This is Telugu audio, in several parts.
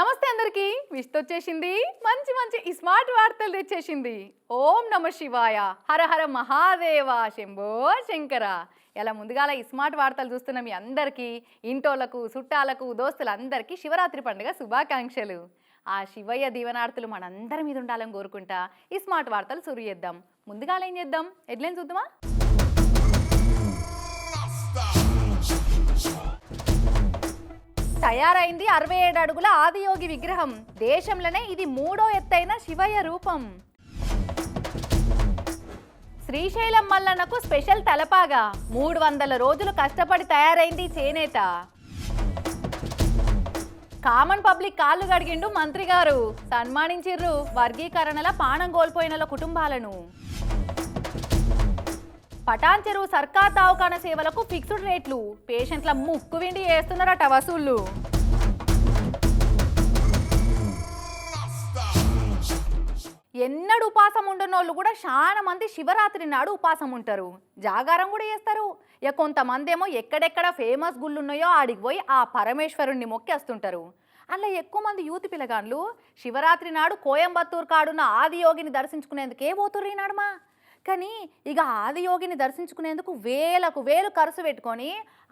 నమస్తే అందరికి. విష్తొచ్చేసింది మంచి మంచి స్మార్ట్ వార్తలు తెచ్చేసింది. ఓం నమ శివాయ. హర హర మహాదేవ శంభో శంకర. ఇలా ముందుగాల స్మార్ట్ వార్తలు చూస్తున్న మీ అందరికీ ఇంటోళ్ళకు చుట్టాలకు దోస్తులందరికీ శివరాత్రి పండుగ శుభాకాంక్షలు. ఆ శివయ్య దీవనార్థులు మనందరి మీద ఉండాలని కోరుకుంటా ఈ స్మార్ట్ వార్తలు సురు చేద్దాం. ముందుగాల ఏం చేద్దాం? ఎడ్లైన్ చూద్దామా? తయారైంది అరవై ఏడు అడుగుల ఆదియోగి విగ్రహం. దేశంలోనే ఇది మూడో ఎత్తైన శివయ్య రూపం. శ్రీశైలం మల్లన్నకు స్పెషల్ తలపాగా. మూడు వందల రోజులు కష్టపడి తయారైంది చేనేత. కామన్ పబ్లిక్ కాళ్ళు గడిగిండు మంత్రి గారు. సన్మానించిర్రు వర్గీకరణల పానం కోల్పోయిన కుటుంబాలను. పటాన్ చెరువు సర్కార్ దవాఖాన సేవలకు ఫిక్స్డ్ రేట్లు. పేషెంట్ల ముక్కు విండి వేస్తున్నారట వసూళ్ళు ఎన్నడు ఉపాసం ఉండనోళ్ళు కూడా చాలా మంది శివరాత్రి నాడు ఉపాసం ఉంటారు. జాగారం కూడా చేస్తారు. ఇక కొంతమంది ఏమో ఎక్కడెక్కడ ఫేమస్ గుళ్ళు ఉన్నాయో ఆడికి పోయి ఆ పరమేశ్వరుణ్ణి మొక్కేస్తుంటారు. అలా ఎక్కువ మంది యూత్ పిల్లగాండ్లు శివరాత్రి నాడు కోయంబత్తూరు కాడున్న ఆదియోగిని దర్శించుకునేందుకే పోతుర్రు ఈనాడమా కానీ ఇక ఆదియోగిని దర్శించుకునేందుకు వేలకు వేలు ఖర్చు పెట్టుకొని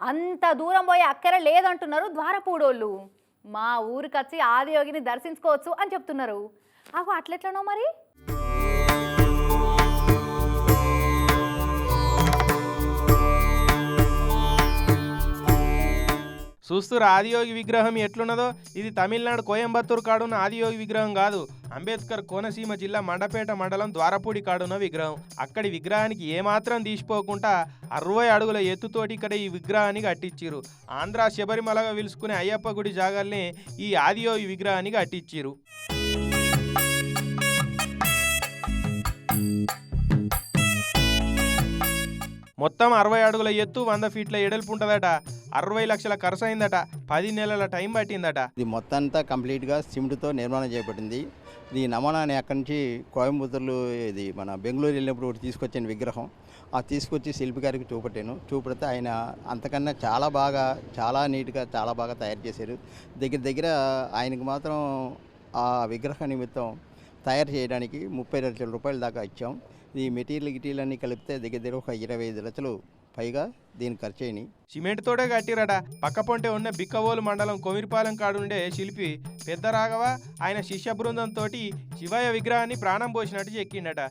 అంత దూరం పోయే అక్కర లేదంటున్నారు ద్వారపూడోళ్ళు. మా ఊరికి వచ్చి ఆదియోగిని దర్శించుకోవచ్చు అని చెప్తున్నారు. అగో అట్లెట్లనో మరి? చూస్తురు ఆదియోగి విగ్రహం ఎట్లున్నదో ఇది తమిళనాడు కోయంబత్తూరు కాడున్న ఆదియోగి విగ్రహం కాదు. అంబేద్కర్ కోనసీమ జిల్లా మండపేట మండలం ద్వారపూడి కాడున్న విగ్రహం. అక్కడి విగ్రహానికి ఏమాత్రం తీసిపోకుండా అరవై అడుగుల ఎత్తుతోటి ఇక్కడ ఈ విగ్రహాన్ని కట్టించిరు ఆంధ్ర శబరిమలగా పిలుచుకునే అయ్యప్ప గుడి జాగాల్ని ఈ ఆదియోగి విగ్రహానికి అట్టించారు మొత్తం అరవై అడుగుల ఎత్తు వంద ఫీట్ల ఎడల్పు ఉంటుందట. అరవై లక్షల ఖర్చు అయిందట పది నెలల టైం పట్టిందట. ఇది మొత్తం అంతా కంప్లీట్గా సిమెంట్తో నిర్మాణం చేయబడింది ఇది నమూనాని అక్కడి నుంచి కోయంబత్తూరులో ఇది మన బెంగళూరు వెళ్ళినప్పుడు ఒకటి తీసుకొచ్చిన విగ్రహం. ఆ తీసుకొచ్చి శిల్పికారికి చూపెట్టాను. చూపెడితే ఆయన అంతకన్నా చాలా బాగా చాలా నీట్గా చాలా బాగా తయారు చేశారు. దగ్గర దగ్గర ఆయనకు మాత్రం ఆ విగ్రహ నిమిత్తం తయారు చేయడానికి ముప్పై లక్షల రూపాయల దాకా ఇచ్చాం. ఈ మెటీరియల్ గిటీరియల్ అన్నీ కలిపితే దగ్గర దగ్గర ఒక ఇరవై ఐదు లక్షలు పైగా దీని ఖర్చు అయినాయి సిమెంట్ తోటే కట్టిరట పక్క పొంటే ఉన్న బిక్కవోలు మండలం కొమిరిపాలెం కాడుండే శిల్పి పెద్ద రాఘవ ఆయన శిష్య బృందంతో శివయ్య విగ్రహాన్ని ప్రాణం పోసినట్టు చెక్కిండట.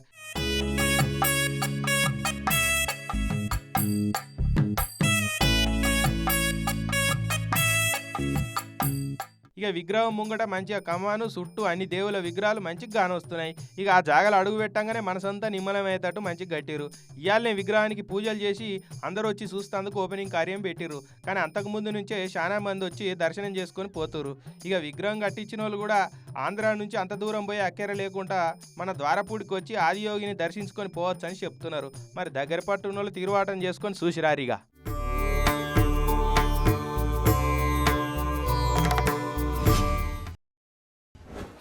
ఇక విగ్రహం ముంగట మంచిగా కమాను చుట్టూ అన్ని దేవుల విగ్రహాలు మంచిగా కానొస్తున్నాయి ఇక ఆ జాగలు అడుగు పెట్టంగానే మనసంతా నిమ్మలమయ్యేటట్టు మంచిగా కట్టిరు ఇవాళనే విగ్రహానికి పూజలు చేసి అందరూ వచ్చి చూస్తేందుకు ఓపెనింగ్ కార్యం పెట్టిరు కానీ అంతకుముందు నుంచే చాలా మంది వచ్చి దర్శనం చేసుకొని పోతురు ఇక విగ్రహం కట్టించిన వాళ్ళు కూడా ఆంధ్ర నుంచి అంత దూరం పోయి అక్కెర లేకుండా మన ద్వారపూడికి వచ్చి ఆదియోగిని దర్శించుకొని పోవచ్చు అని చెప్తున్నారు. మరి దగ్గర పట్టున్న వాళ్ళు తీరువాటం చేసుకొని చూసిరారిగా.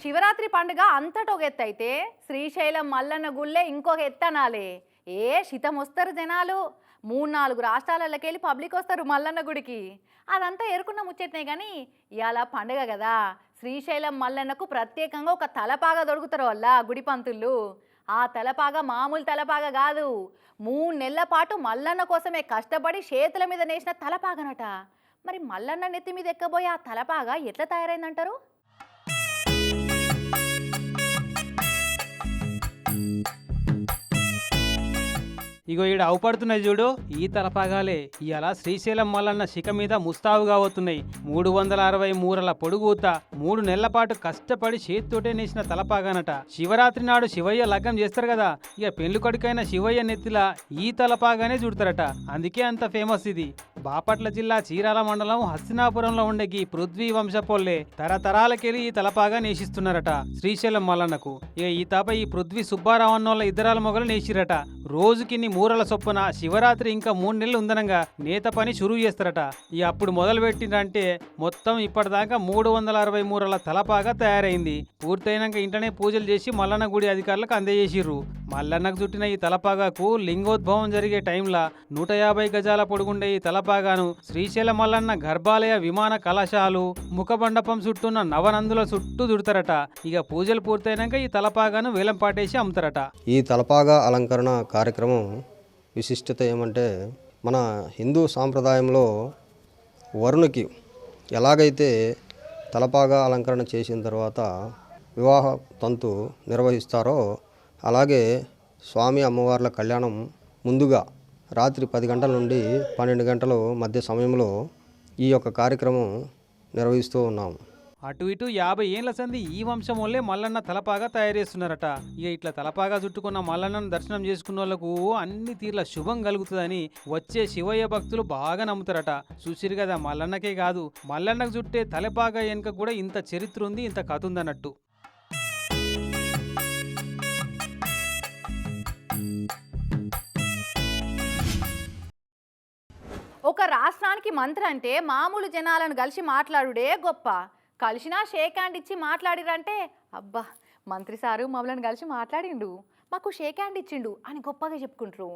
శివరాత్రి పండుగ అంతటా ఒక ఎత్తు అయితే శ్రీశైలం మల్లన్న గుళ్ళే ఇంకొక ఎత్తనాలే ఏ శితం వస్తారు జనాలు? మూడు నాలుగు రాష్ట్రాలకి వెళ్ళి పబ్లిక్ వస్తారు మల్లన్న గుడికి. అదంతా ఎరుకున్న ముచ్చట్నే కానీ ఇవాళ పండుగ కదా శ్రీశైలం మల్లన్నకు ప్రత్యేకంగా ఒక తలపాగా దొరుకుతారు వల్ల గుడి పంతులు. ఆ తలపాగా మామూలు తలపాగ కాదు మూడు నెలల పాటు మల్లన్న కోసమే కష్టపడి చేతుల మీద నేసిన తలపాగనట. మరి మల్లన్న నెత్తి మీద ఎక్కబోయే ఆ తలపాగా ఎట్లా తయారైందంటారు? ఇగో ఈడ అవుపడుతున్నాయి చూడు. ఈ తలపాగాలే. ఇలా శ్రీశైలం మల్లన్న శిఖ మీద ముస్తావుగా అవుతున్నాయి. మూడు వందల అరవై మూరల పొడుగుత మూడు నెలల పాటు కష్టపడి చేతితోటే నేసిన తలపాగానట. శివరాత్రి నాడు శివయ్య లగ్గం చేస్తారు కదా. ఇక పెళ్ళి కొడుకైన శివయ్య నెత్తిలా ఈ తలపాగానే చుడతారట. అందుకే అంత ఫేమస్ ఇది. బాపట్ల జిల్లా చీరాల మండలం హస్తినాపురంలో ఉండే ఈ పృథ్వీ వంశపోల్లే తరతరాలకెళ్ళి ఈ తలపాగా నేసిస్తున్నారట శ్రీశైలం మల్లన్నకు. ఇక ఈ తప ఈ పృథ్వీ సుబ్బారావు అన్నోళ్ళ ఇద్దరాల మొగలు నేసిరట. రోజుకిన్ని మూరల చొప్పున శివరాత్రి ఇంకా మూడు నెలలు ఉందనంగా నేత పని షురువు చేస్తారట. ఇక అప్పుడు మొదలు పెట్టిందంటే మొత్తం ఇప్పటిదాకా మూడు వందల అరవై మూరల తలపాగా తయారైంది. పూర్తయినాక ఇంటనే పూజలు చేసి మల్లన్న గుడి అధికారులకు అందజేసిర్రు. మల్లన్నకు చుట్టిన ఈ తలపాగాకు లింగోద్భవం జరిగే టైంలో నూట యాభై గజాల పొడుగుండే ఈ తలపాగాను శ్రీశైల మల్లన్న గర్భాలయ విమాన కళాశాలు ముఖమండపం చుట్టూన్న నవనందుల చుట్టూ దుడతారట. ఇక పూజలు పూర్తయినాక ఈ తలపాగాను వేలం పాటేసి అమ్ముతారట. ఈ తలపాగా అలంకరణ కార్యక్రమం విశిష్టత ఏమంటే మన హిందూ సాంప్రదాయంలో వరుణుకి ఎలాగైతే తలపాగా అలంకరణ చేసిన తర్వాత వివాహ తంతు నిర్వహిస్తారో అలాగే స్వామి అమ్మవార్ల కళ్యాణం ముందుగా రాత్రి పది గంటల నుండి పన్నెండు గంటల మధ్య సమయంలో ఈ యొక్క కార్యక్రమం నిర్వహిస్తూ ఉన్నాం. అటు ఇటు యాభై ఏండ్ల సంది ఈ వంశం వల్లే మల్లన్న తలపాగా తయారు చేస్తున్నారట ఇక ఇట్లా తలపాగా చుట్టుకున్న మల్లన్నను దర్శనం చేసుకున్న వాళ్ళకు అన్ని తీర్ల శుభం కలుగుతుందని వచ్చే శివయ్య భక్తులు బాగా నమ్ముతారట. చూసిరు కదా మల్లన్నకే కాదు మల్లన్నకు చుట్టే తలపాగా వెనుక కూడా ఇంత చరిత్ర ఉంది ఇంత కథ ఉందన్నట్టు. ఒక రాష్ట్రానికి మంత్రి అంటే మామూలు జనాలను కలిసి మాట్లాడుడే గొప్ప. కలిసినా షేక్ హ్యాండ్ ఇచ్చి మాట్లాడిరంటే అబ్బా మంత్రి సారు మమ్మల్ని కలిసి మాట్లాడిండు. మాకు షేక్ హ్యాండ్ ఇచ్చిండు అని గొప్పగా చెప్పుకుంటారు.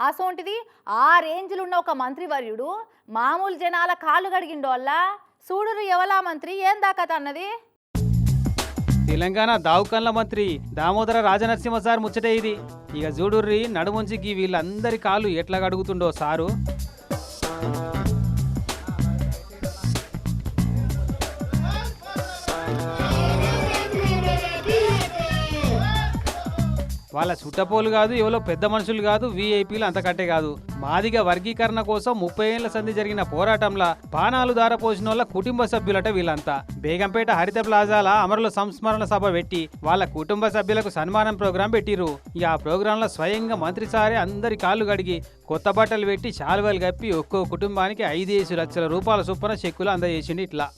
అసోంటిది ఆ రేంజ్లో ఉన్న ఒక మంత్రివర్యుడు మామూలు జనాల కాళ్ళు గడిగిండు వల్ల చూడురు ఎవలా మంత్రి? ఏం దాకా అన్నది? తెలంగాణ దావుకన్ల మంత్రి దామోదర రాజనరసింహ సార్ ముచ్చటే ఇది. ఇక చూడుర్రి నడుముంచికి వీళ్ళందరి కాళ్ళు ఎట్లా గడుగుతుండో సారు? వాళ్ళ చుట్టపోలు కాదు ఎవరో పెద్ద మనుషులు కాదు వీఐపీలు అంతకంటే కాదు. మాదిగ వర్గీకరణ కోసం ముప్పై ఏళ్ళ సంధి జరిగిన పోరాటంలో బాణాలు దారపోసిన వాళ్ళ కుటుంబ సభ్యులట వీళ్ళంతా. బేగంపేట హరిత ప్లాజాల అమరుల సంస్మరణ సభ పెట్టి వాళ్ళ కుటుంబ సభ్యులకు సన్మానం ప్రోగ్రాం పెట్టిరు ఇక ఆ ప్రోగ్రాంలో స్వయంగా మంత్రి సారే అందరి కాళ్ళు కడిగి కొత్త బట్టలు పెట్టి శాలువలు కప్పి ఒక్కో కుటుంబానికి ఐదేసి లక్షల రూపాయల చొప్పున చెక్కులు అందజేసిండు ఇట్లా.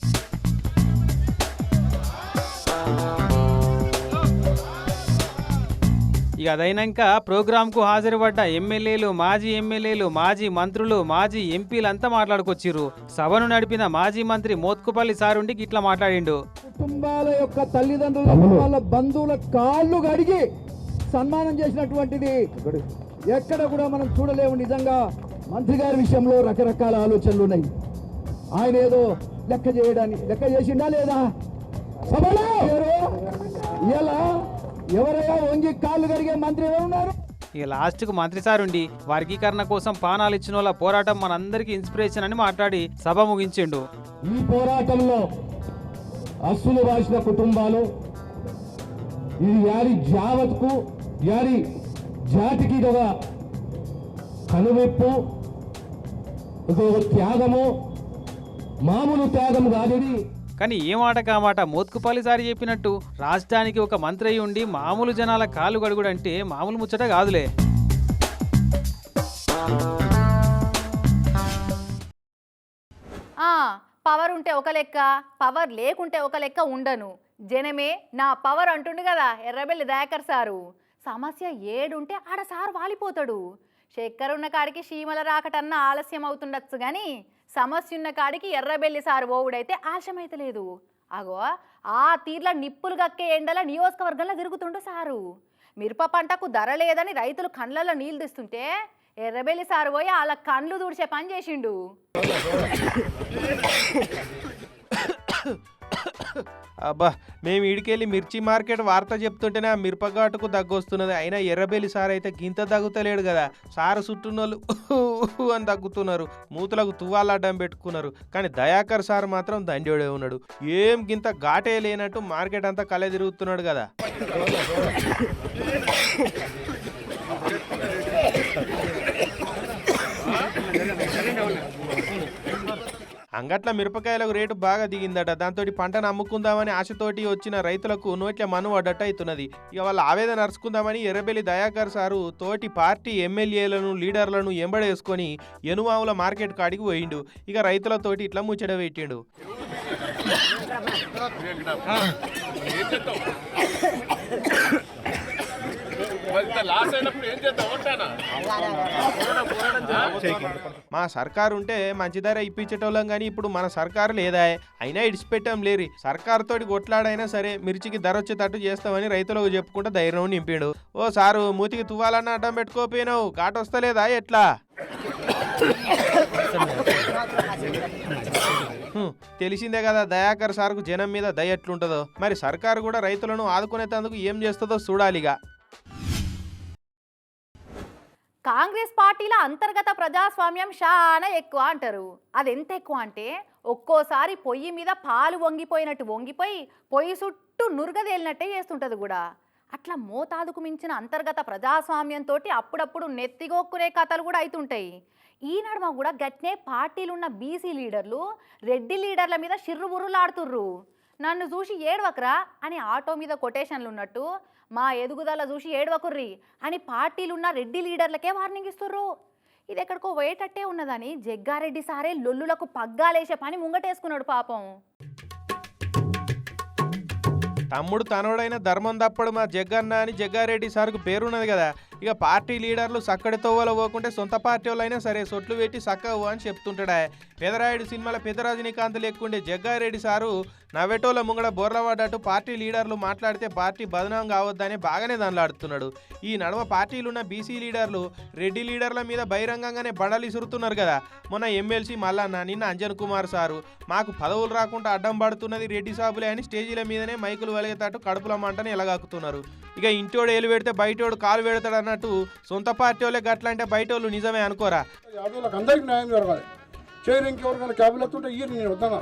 ఇక అదైనాక ప్రోగ్రాంకు హాజరుపడ్డ ఎమ్మెల్యేలు మాజీ ఎమ్మెల్యేలు మాజీ మంత్రులు మాజీ ఎంపీలంతా మాట్లాడుకొచ్చిర్రు. సభను నడిపిన మాజీ మంత్రి మోత్కుపల్లి సారుండికి ఇట్లా మాట్లాడిండు. కుటుంబాల యొక్క తల్లిదండ్రుల వాళ్ళ బంధువుల కాళ్ళు గడిగి సన్మానం చేసినటువంటిది ఎక్కడ? కూడా మనం చూడలేము నిజంగా. మంత్రి గారి విషయంలో రకరకాల ఆలోచనలు ఉన్నాయి. ఆయన ఏదో లెక్క చేయడానికి లెక్క చేసిండా లేదా? సభలో! ఇలా ఎవరైనా వంగి కాళ్ళు గడిగే మంత్రి ఉన్నారు? ఇక లాస్ట్కు మంత్రి సారుండి. వర్గీకరణ కోసం పానాలు ఇచ్చిన వాళ్ళ పోరాటం మనందరికీ ఇన్స్పిరేషన్ అని మాట్లాడి సభ ముగించిండు. ఈ పోరాటంలో అస్సులు రాసిన కుటుంబాలు ఇది యారి జావత్కు యారి జాతికి ఒక కనువిప్పు ఒక త్యాగము మామూలు త్యాగం కాదు కానీ ఏ మాట? కామాట మోత్కుపల్లి సారి చెప్పినట్టు. రాష్ట్రానికి ఒక మంత్రి అయి ఉండి మామూలు జనాల కాలు గడుగుడంటే మామూలు ముచ్చట కాదులే. పవర్ ఉంటే ఒక లెక్క పవర్ లేకుంటే ఒక లెక్క ఉండను. జనమే నా పవర్ అంటుండు కదా ఎర్రబెల్లి దయాకర్ సారు. సమస్య ఏడుంటే ఆడ సారు వాలిపోతాడు. చక్కెర ఉన్న కాడికి శీమల రాకటన్న ఆలస్యం అవుతుండొచ్చు కానీ సమస్య ఉన్న కాడికి ఎర్రబెల్లి సారు ఓవుడైతే ఆలస్యమైతే లేదు అగో ఆ తీర్ల నిప్పులు గక్కే ఎండల నియోజకవర్గంలో తిరుగుతుండు సారు మిరప పంటకు ధర లేదని రైతులు కండ్లలో నీళ్ళు తీస్తుంటే ఎర్రబెల్లి సారు పోయి వాళ్ళ కండ్లు తుడిచే పని చేసిండు అబ్బా మేము ఇడికెళ్ళి మిర్చి మార్కెట్ వార్త చెప్తుంటేనే ఆ మిరపఘాటుకు దగ్గొస్తున్నది. అయినా ఎర్రబెల్లి సార్ అయితే గింత దగ్గుతలేడు కదా. సారు చుట్టూనోళ్ళు అని దగ్గుతున్నారు మూతులకు తువ్వాలడ్డం పెట్టుకున్నారు. కానీ దయాకర్ సార్ మాత్రం దండోడే ఉన్నాడు. ఏం గింత ఘాటే లేనట్టు మార్కెట్ అంతా కలే తిరుగుతున్నాడు కదా. అంగట్ల మిరపకాయలకు రేటు బాగా దిగిందట. దాంతో పంటను అమ్ముకుందామని ఆశతోటి వచ్చిన రైతులకు నోట్ల మను పడ్డట్టు అవుతున్నది ఇక వాళ్ళ ఆవేదన అరుచుకుందామని ఎర్రబెల్లి దయాకర్ సారు తోటి పార్టీ ఎమ్మెల్యేలను లీడర్లను ఎంబడేసుకొని ఎనుమావుల మార్కెట్ కాడికి పోయిండు. ఇక రైతులతోటి ఇట్లా ముచ్చట పెట్టిండు. మా సర్కారు ఉంటే మంచి ధర ఇప్పించేటోళ్ళం కానీ ఇప్పుడు మన సర్కారు లేదా? అయినా ఇడిచిపెట్టాం లేరి. సర్కారు తోటి కొట్లాడైనా సరే మిర్చికి ధర వచ్చేటట్టు చేస్తామని రైతులకు చెప్పుకుంటే ధైర్యం నింపిండు. ఓ సారు మూతికి తువ్వాలన్న అడ్డం పెట్టుకోపోయినావు. ఘాట్ వస్తలేదా ఎట్లా? తెలిసిందే కదా దయాకర్ సార్కు జనం మీద దయ ఎట్లుంటుందో. మరి సర్కారు కూడా రైతులను ఆదుకునేటందుకు ఏం చేస్తుందో చూడాలిగా. కాంగ్రెస్ పార్టీల అంతర్గత ప్రజాస్వామ్యం చాలా ఎక్కువ అంటారు. అది ఎంత ఎక్కువ అంటే ఒక్కోసారి పొయ్యి మీద పాలు వంగిపోయినట్టు వంగిపోయి పొయ్యి చుట్టూ నురుగదేలినట్టే చేస్తుంటుంది కూడా. అట్లా మోతాదుకు మించిన అంతర్గత ప్రజాస్వామ్యంతో అప్పుడప్పుడు నెత్తిగోక్కునే కథలు కూడా అవుతుంటాయి ఈ నడుమ కూడా గట్నే పార్టీలున్న బీసీ లీడర్లు రెడ్డి లీడర్ల మీద షిర్రుబుర్రులాడుతుర్రు నన్ను చూసి ఏడవకరా అని ఆటో మీద కొటేషన్లు ఉన్నట్టు మా ఎదుగుదల చూసి ఏడవకుర్రి అని పార్టీలున్న రెడ్డి లీడర్లకే వార్నింగ్ ఇస్తుర్రు. ఇది ఎక్కడికో పోయేటట్టే ఉన్నదని జగ్గారెడ్డి సారే లొల్లులకు పగ్గాలేసే పని ముంగటేసుకున్నాడు పాపం. తమ్ముడు తనోడైన ధర్మం తప్పడు మా జగ్గన్న అని జగ్గారెడ్డి సార్కు పేరున్నది కదా. ఇక పార్టీ లీడర్లు సక్కడి తోవలో పోకుంటే సొంత పార్టీ వాళ్ళైనా సరే సొట్లు పెట్టి సక్కవు అని చెప్తుంటాడా. పెదరాయుడు సినిమాల పెద్ద రజనీకాంత్ జగ్గారెడ్డి సారు నవ్వెటోళ్ళ ముంగడ బోర్లపడ్డట్టు పార్టీ లీడర్లు మాట్లాడితే పార్టీ బదనాం కావద్దని బాగానే దానిలాడుతున్నాడు. ఈ నడుమ పార్టీలున్న బీసీ లీడర్లు రెడ్డి లీడర్ల మీద బహిరంగంగానే బండలు ఇసురుతున్నారు కదా. మొన్న ఎమ్మెల్సీ మల్లన్న నిన్న అంజన్ కుమార్ సారు మాకు పదవులు రాకుండా అడ్డం పడుతున్నది రెడ్డి సాబులే అని స్టేజీల మీదనే మైకులు వెలిగేటట్టు కడుపుల మంటని ఎలగాకుతున్నారు. ఇక ఇంటోడు ఏలు పెడితే బయటోడు కాలు పెడతాడు అన్నట్టు సొంత పార్టీ వాళ్ళే గట్లంటే బయట వాళ్ళు నిజమే అనుకోరా. అందరికీ న్యాయం జరగాలి. చేయరు ఇంకెవరికైనా క్యాబులు వస్తుంటే ఈ నేను వద్దన్నా.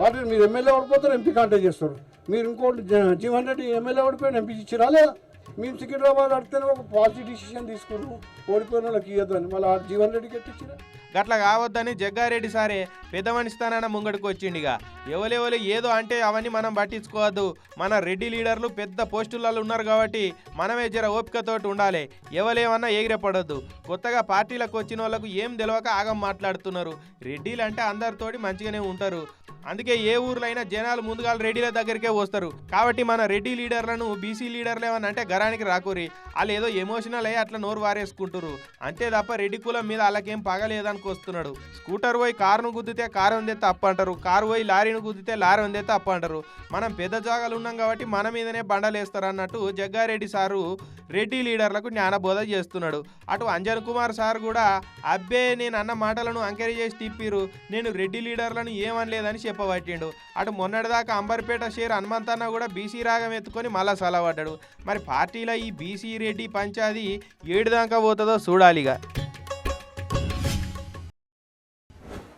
పార్టీ మీరు ఎమ్మెల్యే ఓడిపోతారు ఎంపీ కాంటాక్ట్ చేస్తారు. మీరు ఇంకోటి జీవన్ రెడ్డి ఎమ్మెల్యే ఓడిపోయిన ఎంపీ ఇచ్చి లేదా మేము సికింద్రాబాద్ అడితేనే ఒక పాలసీ డిసిషన్ తీసుకున్నాం ఓడిపోయిన వాళ్ళకి ఇవ్వద్దని మళ్ళీ జీవన్ రెడ్డికి ఎట్టిచ్చిరా? గట్ల కావద్దని జగ్గారెడ్డి సారే పెద్ద మనిస్తానన్న ముంగడికి వచ్చిండిగా. ఎవలెవలు ఏదో అంటే అవన్నీ మనం పట్టించుకోవద్దు. మన రెడ్డి లీడర్లు పెద్ద పోస్టులలో ఉన్నారు కాబట్టి మనమే జర ఓపికతోటి ఉండాలి. ఎవలేమన్నా ఎగిరపడద్దు. కొత్తగా పార్టీలకు వచ్చిన వాళ్ళకు ఏం తెలియక ఆగం మాట్లాడుతున్నారు. రెడ్డిలు అంటే అందరితోటి మంచిగానే ఉంటారు. అందుకే ఏ ఊర్లో అయినా జనాలు ముందుగా రెడ్డిల దగ్గరికే వస్తారు. కాబట్టి మన రెడ్డి లీడర్లను బీసీ లీడర్లు ఏమన్నా అంటే గరానికి రాకూరి వాళ్ళు ఏదో ఎమోషనల్ అయ్యి అట్లా నోరు వారేసుకుంటారు అంతే తప్ప రెడ్డి కులం మీద వాళ్ళకేం పగలేదని వస్తున్నాడు స్కూటర్ పోయి కారును గుద్దితే కారు ఉందే అప్ప అంటారు. కారు పోయి లారీని గుద్దితే లారీ ఉందే తప్పు అంటారు. మనం పెద్ద జాగాలు ఉన్నాం కాబట్టి మన మీదనే బండలు వేస్తారు అన్నట్టు జగ్గారెడ్డి సారు రెడ్డి లీడర్లకు జ్ఞానబోధ చేస్తున్నాడు. అటు అంజన్ కుమార్ సార్ కూడా అబ్బే నేను అన్న మాటలను అంకెరీ చేసి తిప్పిరు. నేను రెడ్డి లీడర్లను ఏమనలేదని చెప్పబట్టిండు. అటు మొన్నటిదాకా అంబర్పేట షేర్ హనుమంతన్న కూడా బీసీ రాగం ఎత్తుకొని మళ్ళా సలవడ్డాడు. మరి పార్టీలో ఈ బీసీ రెడ్డి పంచాది ఏడు దాకా పోతుందో చూడాలిగా.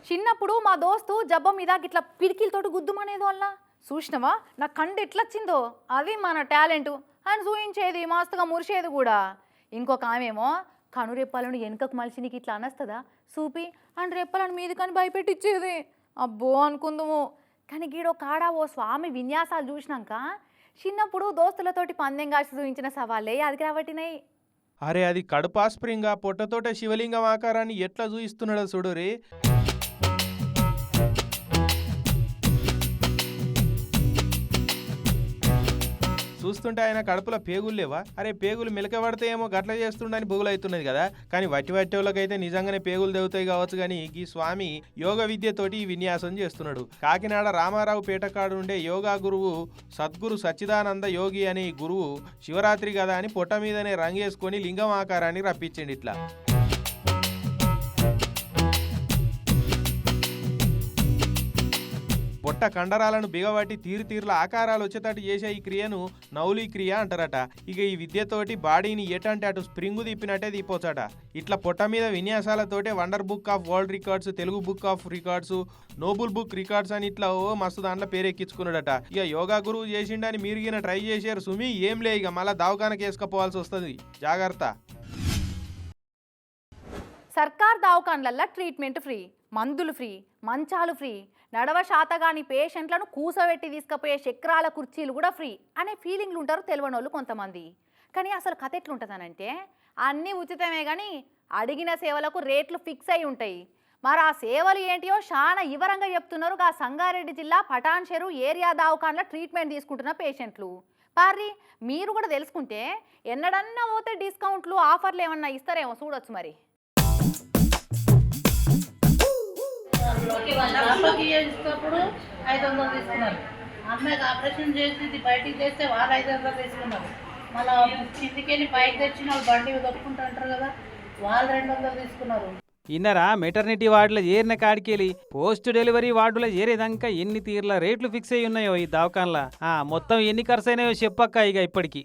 చిన్నప్పుడు మా దోస్తు జబ్బ మీద గిట్లా పిడికిలతోటి గుద్దుమనేది వల్ల చూసినవా? నా కండు ఎట్లొచ్చిందో? అది మన టాలెంట్ అని చూయించేది మస్తుగా మురిసేది కూడా. ఇంకొక ఆమెమో కనురెప్పలను వెనుకకు మలిసి నీకు ఇట్లా అనస్తుందా? చూపి అని రెప్పలను మీది కానీ భయపెట్టిచ్చేది. అబ్బో అనుకుందాము. కానీ గీడో కాడా ఓ స్వామి విన్యాసాలు చూసినాక చిన్నప్పుడు దోస్తులతోటి పందెం కాసి చూపించిన సవాళ్ళే అది రావటినాయి అరే అది కడుపాస్ప్రింగా పొట్టతోట శివలింగం ఆకారాన్ని ఎట్లా చూయిస్తున్నాడో చూడు రే. చూస్తుంటే ఆయన కడుపులో పేగులు లేవా? అరే పేగులు మిలక ఏమో గట్ల చేస్తుండని బుగులు కదా. కానీ వట్టి వట్టి నిజంగానే పేగులు దెవుతాయి కావచ్చు కానీ ఈ స్వామి యోగ విద్యతోటి విన్యాసం చేస్తున్నాడు. కాకినాడ రామారావు పేటకాడు ఉండే యోగా గురువు సద్గురు సచ్చిదానంద యోగి అనే ఈ గురువు శివరాత్రి కదా అని పొట్ట మీదనే రంగేసుకొని లింగం ఆకారాన్ని రప్పించిండు ఇట్లా పొట్ట కండరాలను బిగబట్టి తీరు తీరుల ఆకారాలు వచ్చేటట్టు చేసే ఈ క్రియను నౌలి క్రియ అంటారట. ఇక ఈ విద్యతోటి బాడీని ఎటంటే అటు స్ప్రింగు తిప్పినట్టే తిప్పొచ్చట. ఇట్లా పొట్ట మీద విన్యాసాలతోటే wonder book of world records Telugu book of records noble book records అని ఇట్లా ఓ మస్తు దాంట్లో పేరెక్కించుకున్నాడట. ఇక యోగా గురువు చేసిండని మీరు గిన ట్రై చేశారు సుమి ఏం లే ఇక మళ్ళీ దావకానకి వేసుకపోవాల్సి వస్తుంది. జాగ్రత్త. సర్కార్ దవాఖాన్లల్లో ట్రీట్మెంట్ ఫ్రీ మందులు ఫ్రీ మంచాలు ఫ్రీ నడవ శాతగాని పేషెంట్లను కూసబెట్టి తీసుకుపోయే చక్రాల కుర్చీలు కూడా ఫ్రీ అనే ఫీలింగ్లు ఉంటారు తెలియని వాళ్ళు కొంతమంది. కానీ అసలు కథ ఎట్లుంటుందనంటే అన్నీ ఉచితమే కానీ అడిగిన సేవలకు రేట్లు ఫిక్స్ అయి ఉంటాయి. మరి ఆ సేవలు ఏంటియో చాలా వివరంగా చెప్తున్నారు ఆ సంగారెడ్డి జిల్లా పటాన్ చెరు ఏరియా దావకాన్ల ట్రీట్మెంట్ తీసుకుంటున్న పేషెంట్లు. పారి మీరు కూడా తెలుసుకుంటే ఎన్నడన్నా పోతే డిస్కౌంట్లు ఆఫర్లు ఏమన్నా ఇస్తారేమో చూడొచ్చు మరి. చేసేటప్పుడు ఐదు వందలు తీసుకున్నారు. అమ్మాయికి ఆపరేషన్ చేసి బయటికి తెస్తే వాళ్ళు ఐదు వందలు తీసుకున్నారు. మళ్ళీ పైకి తెచ్చిన వాళ్ళు బండి దొక్కుంటూ అంటారు కదా వాళ్ళు రెండు వందలు తీసుకున్నారు. ఇన్నరా మెటర్నిటీ వార్డులో చేరిన కాడికెళ్ళి పోస్ట్ డెలివరీ వార్డులో చేరేదాకా ఎన్ని తీర్ల రేట్లు ఫిక్స్ అయి ఉన్నాయో ఈ దవాఖాన్లా ఆ మొత్తం ఎన్ని ఖర్చు అయినాయో చెప్పక్క ఇక ఇప్పటికి.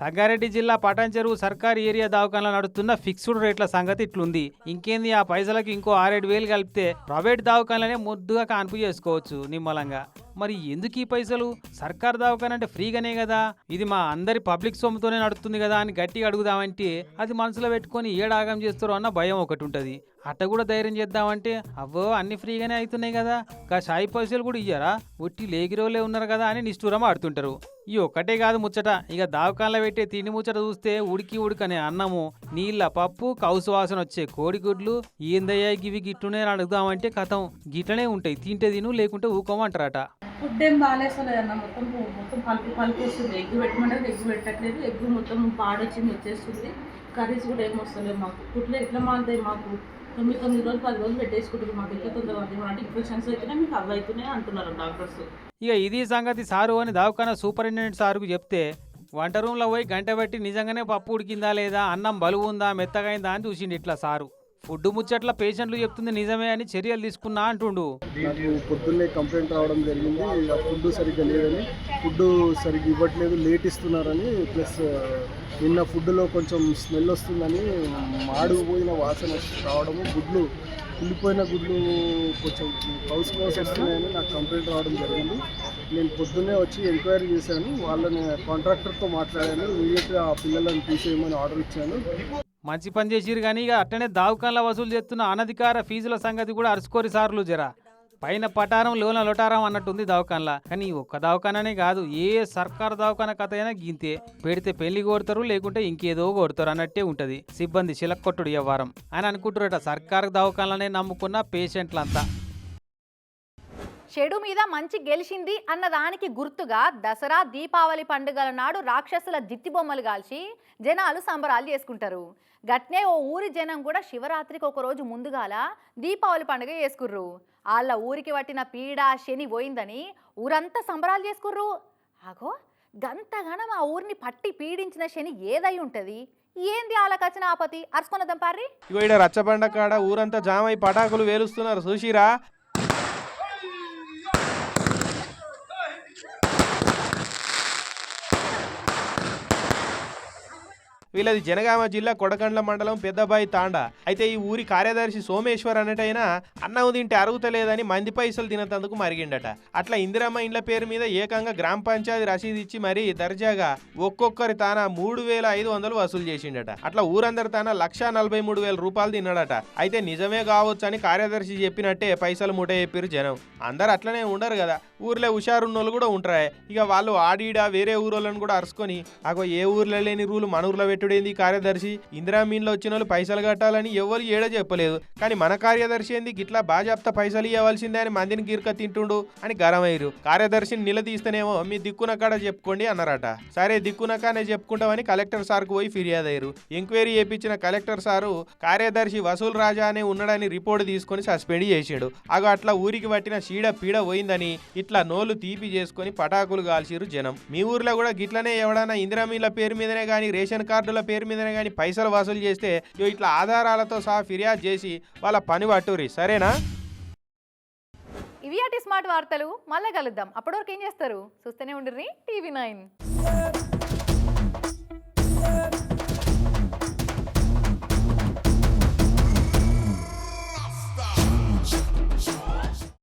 సంగారెడ్డి జిల్లా పటాన్చెరువు సర్కారు ఏరియా దావఖానలో నడుస్తున్న ఫిక్స్డ్ రేట్ల సంగతి ఇట్లుంది. ఇంకేంది ఆ పైసలకు ఇంకో ఆరేడు వేలు కలిపితే ప్రైవేట్ దావఖానలనే ముద్దుగా కాన్పు చేసుకోవచ్చు నిమ్మలంగా. మరి ఎందుకు ఈ పైసలు? సర్కార్ దావఖాన అంటే ఫ్రీగానే కదా? ఇది మా అందరి పబ్లిక్ సొమ్ముతోనే నడుస్తుంది కదా అని గట్టిగా అడుగుదామంటే అది మనసులో పెట్టుకొని ఏడాగం చేస్తారో అన్న భయం ఒకటి ఉంటుంది. అట్ట కూడా ధైర్యం చేద్దామంటే అవ్వో అన్ని ఫ్రీగానే అవుతున్నాయి కదా. కా సాయి పైసలు కూడా ఇయ్యారా? ఒట్టి లేగిరోలే ఉన్నారు కదా అని నిష్ఠూరం ఆడుతుంటారు. ఈ ఒక్కటే కాదు ముచ్చట. ఇక దావకాల్లో పెట్టే తిండి ముచ్చట చూస్తే ఉడికి ఉడికనే అన్నము. నీళ్ళ పప్పు కౌసు వాసన వచ్చే కోడిగుడ్లు ఏందయ్యా గివి గిట్టునే అడుగుదామంటే కథం. గిట్లనే ఉంటాయి. తింటే తిను లేకుంటే ఊకోమంటారట. ఫుడ్ ఏం బాగాలేసలేదన్న మొత్తం మొత్తం పలుపు పలుపు వస్తుంది. ఎగ్గు పెట్టమంటే ఎగ్గు పెట్టట్లేదు. ఎగ్గు మొత్తం పాడొచ్చింది వచ్చేస్తుంది. కర్రీస్ కూడా ఏం వస్తలేదు మాకు. ఫుడ్లో ఎట్లా మారుతాయి మాకు? తొమ్మిది తొమ్మిది రోజులు పది రోజులు పెట్టేసుకుంటారు మాకు ఎక్కువ తొందరగా అంటే ఇన్ఫెక్షన్స్ అయితేనే మీకు అవి అవుతున్నాయి అంటున్నారు డాక్టర్స్ ఇక ఇది సంగతి సారు అని దవాఖాన సూపరింటెండెంట్ సారుకు చెప్తే వంట రూమ్లో పోయి గంట పెట్టి నిజంగానే పప్పు ఉడికిందా లేదా అన్నం బలువుందా మెత్తగైందా అని చూసిండు ఇట్లా సారు. ఫుడ్ ముచ్చట్ల పేషెంట్లు చెప్తుంది నిజమే అని చర్యలు తీసుకున్నా అంటుండు. నాకు పొద్దున్నే కంప్లైంట్ రావడం జరిగింది. ఆ ఫుడ్ సరిగ్గా లేదని ఫుడ్ సరిగ్గా ఇవ్వట్లేదు లేట్ ఇస్తున్నారని ప్లస్ నిన్న ఫుడ్లో కొంచెం స్మెల్ వస్తుందని మాడుకుపోయిన వాసన రావడము గుడ్లు కుళ్ళిపోయిన గుడ్లు కొంచెం కౌస్ కౌస్ వస్తున్నాయని నాకు కంప్లైంట్ రావడం జరిగింది. నేను పొద్దున్నే వచ్చి ఎంక్వైరీ చేశాను. వాళ్ళని కాంట్రాక్టర్తో మాట్లాడాను. ఇమీడియట్గా ఆ పిల్లలను తీసేయమని ఆర్డర్ ఇచ్చాను. మంచి పని చేసిరు కానీ ఇక అట్టనే దావకాన్ల వసూలు చేస్తున్న అనధికార ఫీజుల సంగతి కూడా అరుచుకోరి సార్లు జరా. పైన పటారం లోన లొటారం అన్నట్టుంది దవాఖాన్లా కానీ ఒక్క దవాఖాననే కాదు ఏ సర్కారు దవాఖాన కథ అయినా గింతే. పెడితే పెళ్ళి కొడతారు లేకుంటే ఇంకేదో కొడతారు అన్నట్టే ఉంటది. సిబ్బంది చిలక్కొట్టుడు వ్యవహారం అని అనుకుంటారట సర్కారు దవాఖానలనే నమ్ముకున్న పేషెంట్లంతా. చెడు మీద మంచి గెలిచింది అన్న దానికి గుర్తుగా దసరా దీపావళి పండుగల నాడు రాక్షసుల జిత్తి బొమ్మలు కాల్చి జనాలు సంబరాలు చేసుకుంటారు. గట్నే ఓ ఊరి జనం కూడా శివరాత్రికి ఒక రోజు ముందుగాల దీపావళి పండుగ చేసుకుర్రు. వాళ్ళ ఊరికి పట్టిన పీడ శని పోయిందని ఊరంతా సంబరాలు చేసుకుర్రు. ఆగో గంతగనం ఆ ఊరిని పట్టి పీడించిన శని ఏదై ఉంటది? ఏంది ఆలకచ్చిన ఆపతి? అరుచుకున్నదాం పారి ఇగో ఈడ రచ్చబండ కాడ ఊరంతా జామ అయి పటాకులు వేలుస్తున్నారు. చూసిరా? వీళ్ళది జనగామ జిల్లా కొడకండ్ల మండలం పెద్దబాయి తాండా. అయితే ఈ ఊరి కార్యదర్శి సోమేశ్వర్ అన్నటైన అన్నం తింటే అరుగుతలేదని మంది పైసలు తినందుకు మరిగిండట. అట్లా ఇందిరమ్మ ఇండ్ల పేరు మీద ఏకంగా గ్రామ పంచాయతీ రసీదు ఇచ్చి మరీ దర్జాగా ఒక్కొక్కరి తాన మూడు వేల ఐదు వందలు వసూలు చేసిండట. అట్లా ఊరందరి తాన లక్ష నలభై మూడు వేల రూపాయలు తిన్నాడట. అయితే నిజమే కావచ్చు అని కార్యదర్శి చెప్పినట్టే పైసలు మూట చెప్పారు జనం. అందరు అట్లనే ఉండరు కదా. ఊర్లో హుషారున్నోళ్ళు కూడా ఉంటారు. ఇక వాళ్ళు ఆడీడా వేరే ఊరోళ్ళని కూడా అరుచుకొని అగో ఏ ఊర్లో లేని రూలు మన ఊర్లో పెట్టి పెట్టుడేంది కార్యదర్శి? ఇందిరా మీన్లో వచ్చిన వాళ్ళు పైసలు కట్టాలని ఎవరు ఏడ చెప్పలేదు. కానీ మన కార్యదర్శి ఏంది? గిట్లా బాజాప్త పైసలు ఇవ్వాల్సిందే అని మందిని గీర్క తింటుండు అని గరమయ్యారు కార్యదర్శిని నిలదీస్తేనేమో మీ దిక్కున కాడ చెప్పుకోండి అన్నారట. సరే దిక్కునకానే చెప్పుకుంటామని కలెక్టర్ సార్కు పోయి ఫిర్యాదు అయ్యారు ఎంక్వైరీ చేపించిన కలెక్టర్ సారు కార్యదర్శి వసూల్ రాజా అనే ఉన్నాడని రిపోర్ట్ తీసుకొని సస్పెండ్ చేశాడు. అగో అట్లా ఊరికి పట్టిన చీడ పీడ పోయిందని ఇట్లా నోలు తీపి చేసుకొని పటాకులు కాల్చిరు జనం. మీ ఊర్లో కూడా గిట్లనే ఎవడన్నా ఇందిరామీల పేరు మీదనే కానీ రేషన్ కార్డు కార్డుల పేరు మీదనే కానీ పైసలు వసూలు చేస్తే ఇట్లా ఆధారాలతో సహా ఫిర్యాదు చేసి వాళ్ళ పని పట్టురి సరేనా? ఇవి అటి స్మార్ట్ వార్తలు. మళ్ళీ కలుద్దాం. అప్పటివరకు ఏం చేస్తారు? చూస్తూనే ఉండిర్రి. TV nine.